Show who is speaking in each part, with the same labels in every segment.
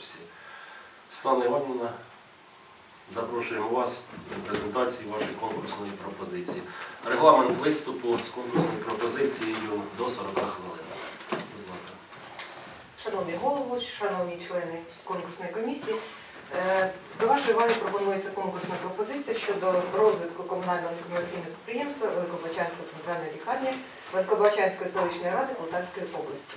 Speaker 1: конкурсі. Світлана Іванівна, запрошуємо вас до презентації вашої конкурсної пропозиції. Регламент виступу з конкурсною пропозицією до 40 хвилин. Будь ласка.
Speaker 2: Шановний голово, шановні члени конкурсної комісії, е, до вашої уваги пропонується конкурсна пропозиція щодо розвитку комунального некомерційного підприємства Великобачанська центральна лікарня Великобачанської селищної ради Полтавської області.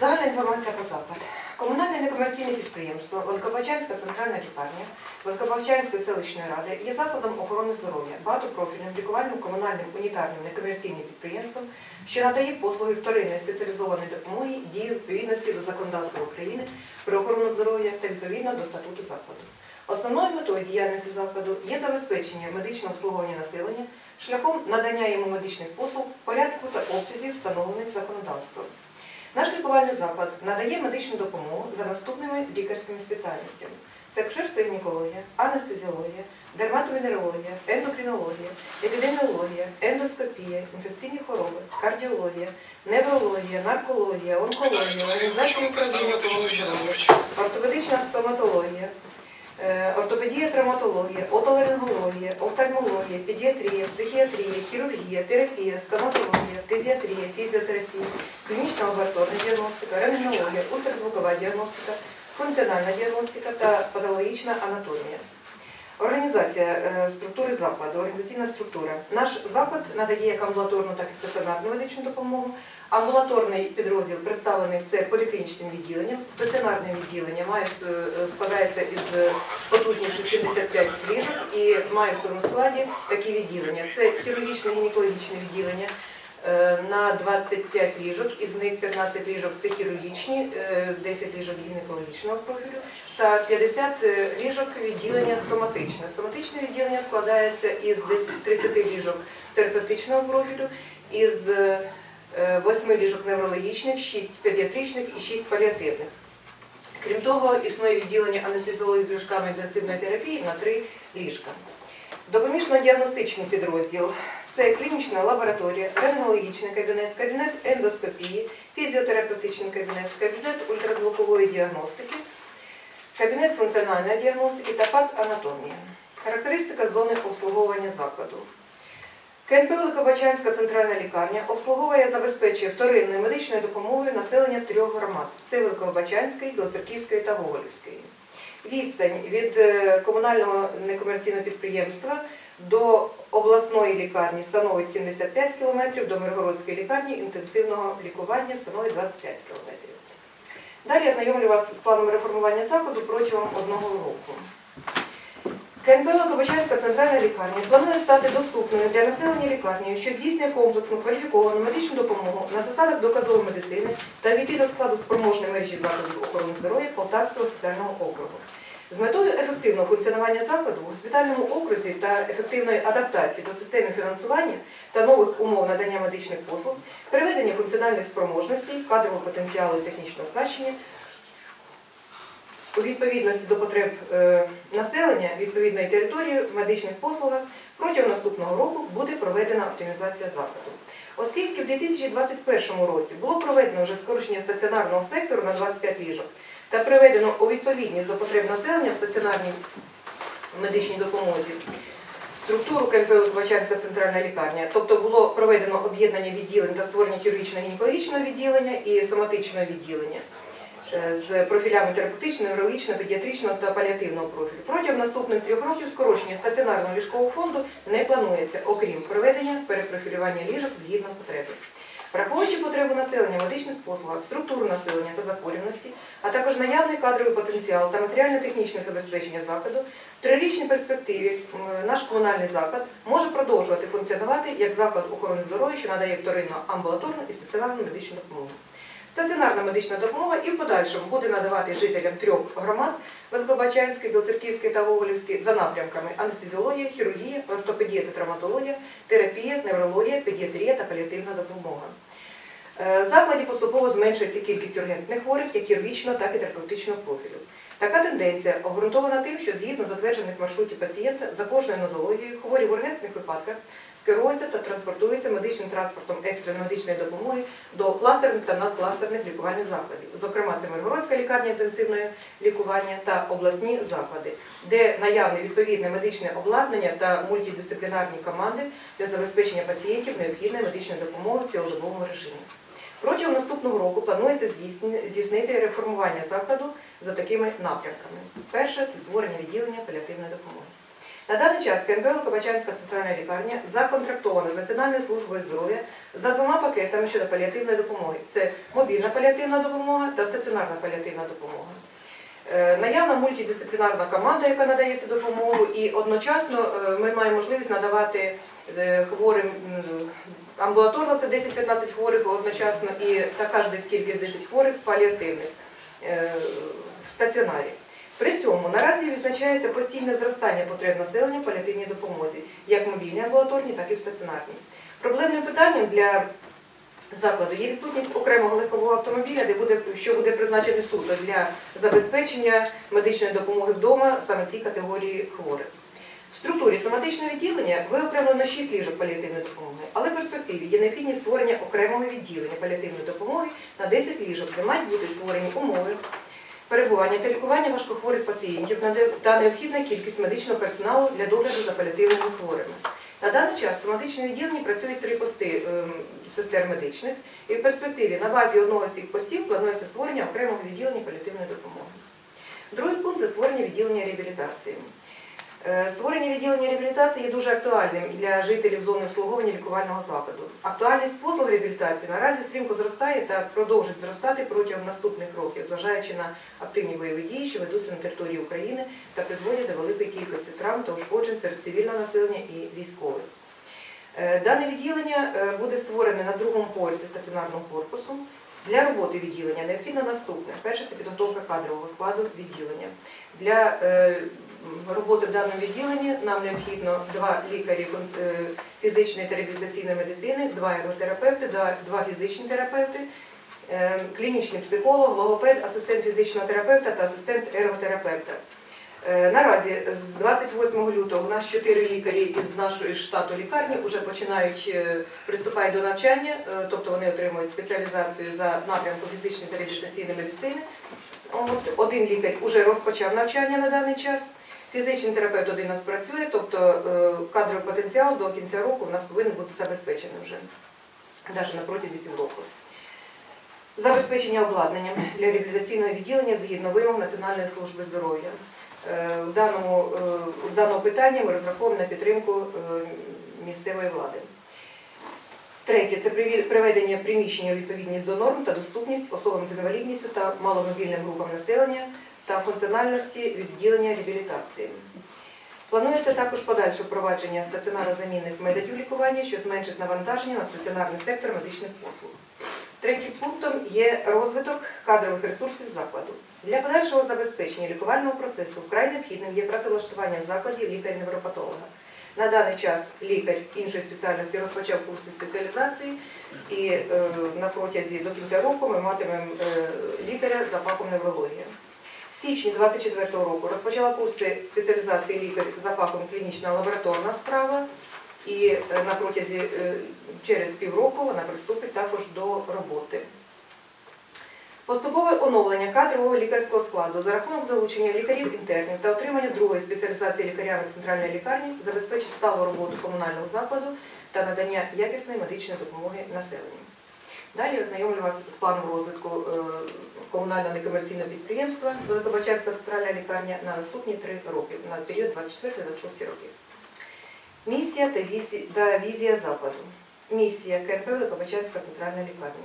Speaker 2: Загальна інформація про заклад. Комунальне некомерційне підприємство Великобачанська центральна лікарня Великобачанської селищної ради є закладом охорони здоров'я, багатопрофільним лікувальним комунальним унітарним некомерційним підприємством, що надає послуги вторинної спеціалізованої допомоги дії відповідності до законодавства України про охорону здоров'я та відповідно до статуту закладу. Основною метою діяльності закладу є забезпечення медичного обслуговування населення шляхом надання йому медичних послуг, порядку та обсязів, встановлених законодавством. Наш лікувальний заклад надає медичну допомогу за наступними лікарськими спеціальностями: це акушерство і гінекологія, анестезіологія, дерматовенерологія, ендокринологія, епідеміологія, ендоскопія, інфекційні хвороби, кардіологія, неврологія, наркологія, онкологія, організація ортопедична стоматологія, ортопедія, травматологія, отоларингологія, офтальмологія, педіатрія, психіатрія, хірургія, терапія, стоматологія, фтизіатрія, фізіотерапія, клінічна лабораторна діагностика, рентгенологія, ультразвукова діагностика, функціональна діагностика та патологічна анатомія. Організація е, структури закладу, організаційна структура. Наш заклад надає як амбулаторну, так і стаціонарну медичну допомогу. Амбулаторний підрозділ представлений це поліклінічним відділенням. Стаціонарне відділення має е, складається із потужністю 75 ліжок і має в своєму складі такі відділення. Це хірургічне гінекологічне відділення на 25 ліжок, із них 15 ліжок це хірургічні, е, 10 ліжок гінекологічного профілю та 50 ліжок відділення соматичне. Соматичне відділення складається із 30 ліжок терапевтичного профілю, із е, 8 ліжок неврологічних, 6 педіатричних і 6 паліативних. Крім того, існує відділення анестезіології з ліжками інтенсивної терапії на 3 ліжка. Допоміжно-діагностичний підрозділ це клінічна лабораторія, рентгенологічний кабінет, кабінет ендоскопії, фізіотерапевтичний кабінет, кабінет ультразвукової діагностики, кабінет функціональної діагностики та патанатомія. Характеристика зони обслуговування закладу. КНП Великобачанська центральна лікарня обслуговує забезпечує вторинною медичною допомогою населення трьох громад. Це Великобачанської, Білоцерківської та Гоголівської. Відстань від е, комунального некомерційного підприємства до обласної лікарні становить 75 км, до Миргородської лікарні інтенсивного лікування становить 25 км. Далі я знайомлю вас з планом реформування закладу протягом одного року. КНП Великобачанська центральна лікарня планує стати доступною для населення лікарні, що здійснює комплексну кваліфіковану медичну допомогу на засадах доказової медицини та війти до складу спроможної мережі закладів охорони здоров'я Полтавського госпітального округу. З метою ефективного функціонування закладу в госпітальному окрузі та ефективної адаптації до системи фінансування та нових умов надання медичних послуг, переведення функціональних спроможностей, кадрового потенціалу і технічного оснащення у відповідності до потреб е, населення відповідної території в медичних послугах протягом наступного року буде проведена оптимізація закладу. Оскільки в 2021 році було проведено вже скорочення стаціонарного сектору на 25 ліжок та приведено у відповідність до потреб населення в стаціонарній медичній допомозі структуру КНП Ликовачанська центральна лікарня, тобто було проведено об'єднання відділень та створення хірургічного гінекологічного відділення і соматичного відділення з профілями терапевтичного, неврологічного, педіатричного та паліативного профілю. Протягом наступних трьох років скорочення стаціонарного ліжкового фонду не планується, окрім проведення перепрофілювання ліжок згідно потреби. Враховуючи потребу населення медичних послугах, структуру населення та захворюваності, а також наявний кадровий потенціал та матеріально-технічне забезпечення закладу, в трирічній перспективі наш комунальний заклад може продовжувати функціонувати як заклад охорони здоров'я, що надає вторинну амбулаторну і стаціонарну медичну допомогу. Стаціонарна медична допомога і в подальшому буде надавати жителям трьох громад Великобачанської, Білоцерківської та Гоголівської за напрямками анестезіологія, хірургія, ортопедія та травматологія, терапія, неврологія, педіатрія та паліативна допомога. Е, закладі поступово зменшується кількість ургентних хворих як хірургічного, так і терапевтичного профілю. Така тенденція обґрунтована тим, що згідно затверджених маршрутів пацієнта за кожною нозологією хворі в ургентних випадках скеруються та транспортуються медичним транспортом екстреної медичної допомоги до кластерних та надкластерних лікувальних закладів. Зокрема, це Миргородська лікарня інтенсивного лікування та обласні заклади, де наявне відповідне медичне обладнання та мультидисциплінарні команди для забезпечення пацієнтів необхідною медичною допомогою в цілодобовому режимі. Протягом наступного року планується здійснити реформування закладу за такими напрямками. Перше це створення відділення паліативної допомоги. На даний час КНП Великобачанська центральна лікарня законтрактована з Національною службою здоров'я за двома пакетами щодо паліативної допомоги: це мобільна паліативна допомога та стаціонарна паліативна допомога. Е, Наявна мультидисциплінарна команда, яка надає цю допомогу, і одночасно е, ми маємо можливість надавати е, хворим амбулаторно це 10-15 хворих одночасно, і така ж десь кількість 10 хворих паліативних в стаціонарі. При цьому наразі відзначається постійне зростання потреб населення в паліативній допомозі, як мобільній амбулаторній, так і в стаціонарній. Проблемним питанням для закладу є відсутність окремого легкового автомобіля, де буде, що буде призначений суто для забезпечення медичної допомоги вдома саме цій категорії хворих. В структурі соматичного відділення виокремлено 6 ліжок паліативної допомоги, але в перспективі є необхідність створення окремого відділення паліативної допомоги на 10 ліжок, де мають бути створені умови перебування та лікування важкохворих пацієнтів та необхідна кількість медичного персоналу для догляду за паліативними хворими. На даний час в соматичному відділенні працюють три пости ем, сестер медичних, і в перспективі на базі одного з цих постів планується створення окремого відділення паліативної допомоги. Другий пункт це створення відділення реабілітації. Е, Створення відділення реабілітації є дуже актуальним для жителів зони обслуговування лікувального закладу. Актуальність послуг реабілітації наразі стрімко зростає та продовжить зростати протягом наступних років, зважаючи на активні бойові дії, що ведуться на території України та призводять до великої кількості травм та ушкоджень серед цивільного населення і військових. Е, Дане відділення е, буде створене на другому поверсі стаціонарного корпусу. Для роботи відділення необхідно наступне. Перше це підготовка кадрового складу відділення. Для роботи в даному відділенні нам необхідно два лікарі е, фізичної та реабілітаційної медицини, два ерготерапевти, два, фізичні терапевти, е, клінічний психолог, логопед, асистент фізичного терапевта та асистент ерготерапевта. Е, Наразі з 28 лютого у нас чотири лікарі із нашої штату лікарні вже починають приступають до навчання, тобто вони отримують спеціалізацію за напрямком фізичної та реабілітаційної медицини. Один лікар вже розпочав навчання на даний час. Фізичний терапевт один у нас працює, тобто е, кадровий потенціал до кінця року у нас повинен бути забезпечений вже, навіть на протязі півроку. Забезпечення обладнанням для реабілітаційного відділення згідно вимог Національної служби здоров'я. Е, е, з даного питання ми розраховуємо на підтримку місцевої влади. Третє це приведення приміщення у відповідність до норм та доступність особам з інвалідністю та маломобільним групам населення та функціональності відділення реабілітації. Планується також подальше впровадження стаціонарозамінних методів лікування, що зменшить навантаження на стаціонарний сектор медичних послуг. Третім пунктом є розвиток кадрових ресурсів закладу. Для подальшого забезпечення лікувального процесу вкрай необхідним є працевлаштування в закладі лікаря-невропатолога. На даний час лікар іншої спеціальності розпочав курси спеціалізації, і е, на протязі до кінця року ми матимемо е, лікаря за фахом неврологія. В січні 2024 року розпочала курси спеціалізації лікар за фахом клінічна лабораторна справа, і е, на протязі е, через півроку вона приступить також до роботи. Поступове оновлення кадрового лікарського складу за рахунок залучення лікарів-інтернів та отримання другої спеціалізації лікарями центральної лікарні забезпечить сталу роботу комунального закладу та надання якісної медичної допомоги населенню. Далі ознайомлю вас з планом розвитку е, комунального некомерційного підприємства Великобачанська центральна лікарня на наступні три роки, на період 24-26 років. Місія та візія закладу. Місія КНП Великобачанська центральна лікарня.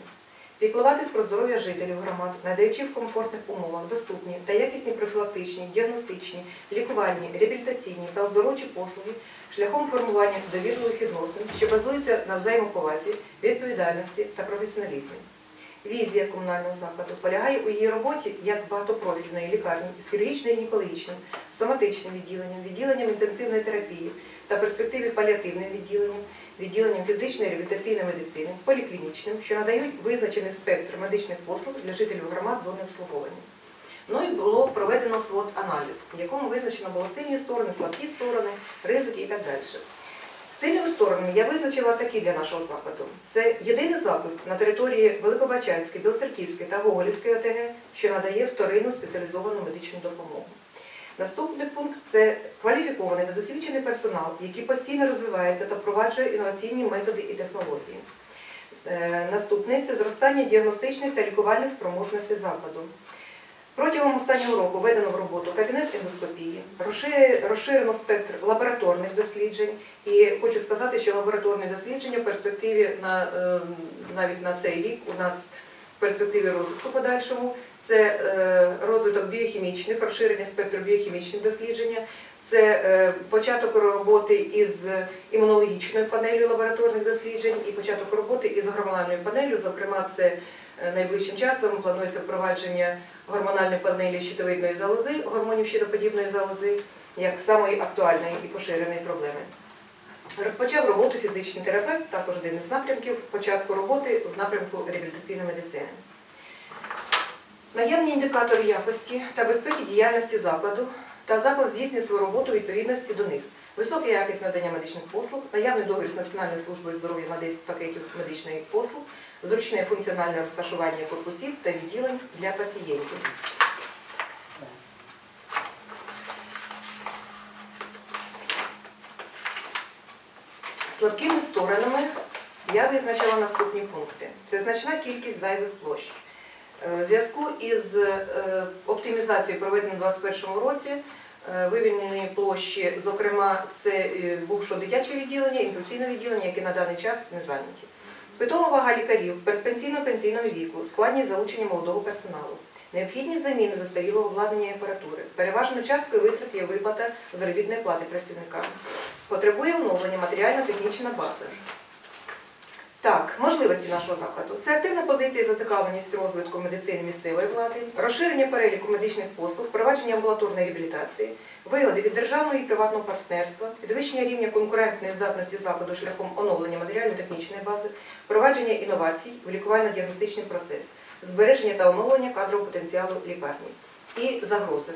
Speaker 2: Піклуватись про здоров'я жителів громад, надаючи в комфортних умовах доступні та якісні профілактичні, діагностичні, лікувальні, реабілітаційні та оздоровчі послуги шляхом формування довірливих відносин, що базуються на взаємоповазі, відповідальності та професіоналізмі. Візія комунального закладу полягає у її роботі як багатопрофільної лікарні з хірургічно-гінекологічним, соматичним відділенням, відділенням інтенсивної терапії та перспективі паліативним відділенням, відділенням фізичної реабілітаційної медицини, поліклінічним, що надають визначений спектр медичних послуг для жителів громад зони обслуговування. Ну і було проведено свод-аналіз, в якому визначено було сильні сторони, слабкі сторони, ризики і так далі. Сильними сторонами я визначила такі для нашого закладу. Це єдиний заклад на території Великобачанської, Білоцерківської та Гоголівської ОТГ, що надає вторинну спеціалізовану медичну допомогу. Наступний пункт це кваліфікований та досвідчений персонал, який постійно розвивається та впроваджує інноваційні методи і технології. Е, Наступне це зростання діагностичних та лікувальних спроможностей закладу. Протягом останнього року введено в роботу кабінет розширено спектр лабораторних досліджень. І хочу сказати, що лабораторні дослідження в перспективі на е, навіть на цей рік у нас в перспективі розвитку подальшому це е, розвиток біохімічних, розширення спектру біохімічних дослідження, це е, початок роботи із імунологічною панелью лабораторних досліджень і початок роботи із гормональною панелью. Зокрема, це е, найближчим часом планується впровадження гормональної панелі щитовидної залози, гормонів щитоподібної залози, як самої актуальної і поширеної проблеми. Розпочав роботу фізичний терапевт, також один із напрямків початку роботи в напрямку реабілітаційної медицини. Наявні індикатори якості та безпеки діяльності закладу та заклад здійснює свою роботу відповідності до них. Висока якість надання медичних послуг, наявний договір з Національною службою здоров'я на 10 пакетів медичної послуг, зручне функціональне розташування корпусів та відділень для пацієнтів. Слабкими сторонами я визначила наступні пункти. Це значна кількість зайвих площ. Е, В зв'язку із е, оптимізацією, проведеною у 2021 році, е, вивільнені площі, зокрема, це е, бувшо дитяче відділення, інфекційне відділення, які на даний час не зайняті. Питома вага лікарів, передпенсійного пенсійного віку, складність залучення молодого персоналу, необхідність заміни застарілого обладнання і апаратури, переважною часткою витрат є виплата заробітної плати працівникам. Потребує оновлення матеріально-технічна база. Так, можливості нашого закладу. Це активна позиція і зацікавленість розвитку медицини місцевої влади, розширення переліку медичних послуг, впровадження амбулаторної реабілітації, вигоди від державного і приватного партнерства, підвищення рівня конкурентної здатності закладу шляхом оновлення матеріально-технічної бази, впровадження інновацій в лікувально-діагностичний процес, збереження та оновлення кадрового потенціалу лікарні і загрози.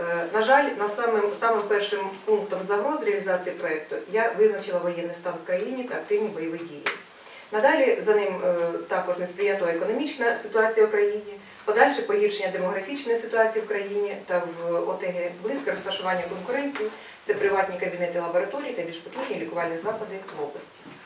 Speaker 2: Е, На жаль, на самим, самим першим пунктом загроз реалізації проєкту я визначила воєнний стан в країні та активні бойові дії. Надалі за ним е, також несприятлива економічна ситуація в країні, подальше погіршення демографічної ситуації в країні та в ОТГ, близьке розташування конкурентів, це приватні кабінети лабораторій та більш потужні лікувальні заклади в області.